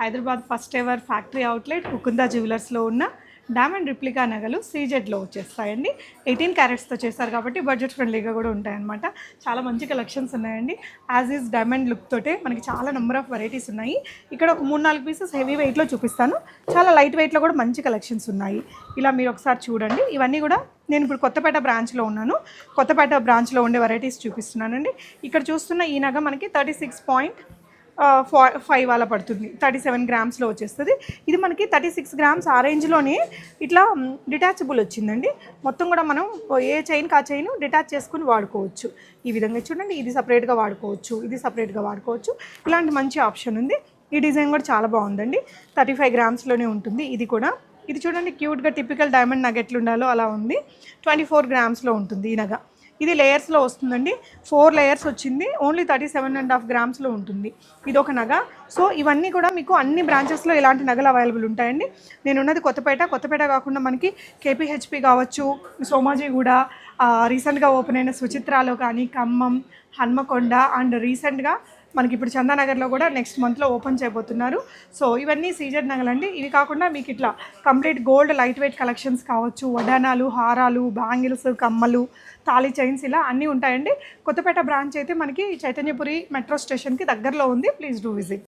Hyderabad first ever factory outlet Mukunda జ్యువెలర్స్లో ఉన్న diamond replica నగలు సీజెడ్లో వచ్చేస్తాయండి. ఎయిటీన్ క్యారెట్స్తో చేస్తారు కాబట్టి బడ్జెట్ ఫ్రెండ్లీగా కూడా ఉంటాయన్నమాట. చాలా మంచి కలెక్షన్స్ ఉన్నాయండి. యాజ్ ఈజ్ డైమండ్ లుక్ తోటే మనకి చాలా నెంబర్ ఆఫ్ వెరైటీస్ ఉన్నాయి. ఇక్కడ ఒక మూడు నాలుగు పీసెస్ హెవీ వెయిట్లో చూపిస్తాను. చాలా లైట్ వెయిట్లో కూడా మంచి కలెక్షన్స్ ఉన్నాయి. ఇలా మీరు ఒకసారి చూడండి. ఇవన్నీ కూడా నేను ఇప్పుడు కొత్తపేట బ్రాంచ్లో ఉన్నాను. కొత్తపేట బ్రాంచ్లో ఉండే వెరైటీస్ చూపిస్తున్నానండి. ఇక్కడ చూస్తున్న ఈ నగ మనకి థర్టీ సిక్స్ పాయింట్ ఫైవ్ అలా పడుతుంది. థర్టీ సెవెన్ గ్రామ్స్లో వచ్చేస్తుంది. ఇది మనకి థర్టీ సిక్స్ గ్రామ్స్ ఆ రేంజ్లోనే ఇట్లా డిటాచబుల్ వచ్చిందండి. మొత్తం కూడా మనం ఏ చైన్కి ఆ చైన్ డిటాచ్ చేసుకుని వాడుకోవచ్చు. ఈ విధంగా చూడండి. ఇది సపరేట్గా వాడుకోవచ్చు. ఇది సపరేట్గా వాడుకోవచ్చు. ఇలాంటి మంచి ఆప్షన్ ఉంది. ఈ డిజైన్ కూడా చాలా బాగుందండి. థర్టీ ఫైవ్ గ్రామ్స్లోనే ఉంటుంది. ఇది కూడా. ఇది చూడండి క్యూట్గా టిపికల్ డైమండ్ నగెట్లు ఎట్లా ఉండాలో అలా ఉంది. ట్వంటీ ఫోర్ గ్రామ్స్లో ఉంటుంది ఈ నగ. ఇది లేయర్స్లో వస్తుందండి. ఫోర్ లేయర్స్ వచ్చింది. Only thirty seven and half గ్రామ్స్లో ఉంటుంది. ఇది ఒక నగ. సో ఇవన్నీ కూడా మీకు అన్ని బ్రాంచెస్లో ఇలాంటి నగలు అవైలబుల్ ఉంటాయండి. నేను ఉన్నది కొత్తపేట. కొత్తపేట కాకుండా మనకి కేపీహెచ్పి కావచ్చు సోమాజీగూడ రీసెంట్గా ఓపెన్ అయిన సుచిత్రాలో కానీ ఖమ్మం హన్మకొండ అండ్ రీసెంట్గా మనకి ఇప్పుడు చందానగర్లో కూడా నెక్స్ట్ మంత్లో ఓపెన్ చేయబోతున్నారు. సో ఇవన్నీ సీజర్ నగలండి. ఇవి కాకుండా మీకు ఇట్లా complete gold light weight collections కావచ్చు వడానాలు హారాలు బ్యాంగిల్స్ కమ్మలు తాళీ చైన్స్ ఇలా అన్నీ ఉంటాయండి. కొత్తపేట బ్రాంచ్ అయితే మనకి చైతన్యపురి మెట్రో స్టేషన్కి దగ్గరలో ఉంది. Please do visit